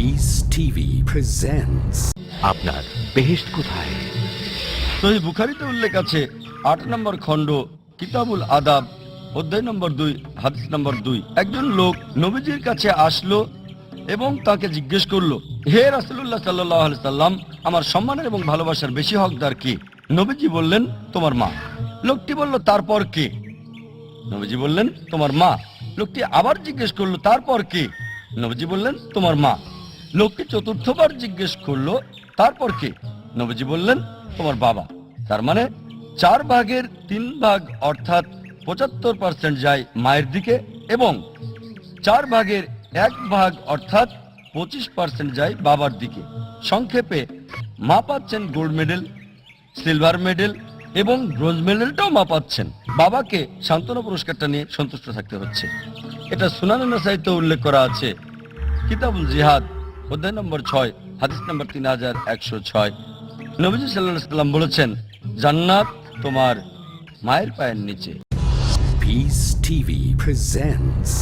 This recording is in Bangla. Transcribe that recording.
Peace TV presents. আপনার বেহেস্ট কোথায়? সহি বুখারিতে উল্লেখ আছে, আট নম্বর খণ্ড, কিতাবুল আদাব, অধ্যায় নম্বর দুই, হাদিস নম্বর দুই। একজন লোক নবীজির কাছে আসলো এবং তাকে জিজ্ঞেস করল, হে রাসুল্লাহ সাল্লাহ সাল্লাম, আমার সম্মানের এবং ভালোবাসার বেশি হকদার কে? নবীজি বললেন, তোমার মা। লোকটি বলল, তারপর কে? নবীজি বললেন, তোমার মা। লোকটি আবার জিজ্ঞেস করল, তারপর কে? নবীজি বললেন, তোমার মা। লোকটি চতুর্থবার জিজ্ঞেস করল, তারপর কে? নবীজি বললেন, তোমার বাবা। তার মানে চার ভাগের তিন ভাগ অর্থাৎ পঁচাত্তর পার্সেন্ট যায় মায়ের দিকে এবং চার ভাগের এক ভাগ অর্থাৎ পঁচিশ পার্সেন্ট যায় বাবার দিকে। সংক্ষেপে, মা পাচ্ছেন গোল্ড মেডেল সিলভার মেডেল এবং ব্রোঞ্জ মেডেলটাও মা পাচ্ছেন। বাবাকে সান্ত্বনা পুরস্কারটা নিয়ে সন্তুষ্ট থাকতে হচ্ছে। এটা সুনানা সাহিত্য উল্লেখ করা আছে। কিতাবুল জিহাদ অধ্যায় নম্বর ছয়, হাদিস নম্বর তিন হাজার একশো ছয়। নবীজ সাল্লাহ সাল্লাম বলেছেন, জান্নাত তোমার মায়ের পায়ের নিচে। Peace TV presents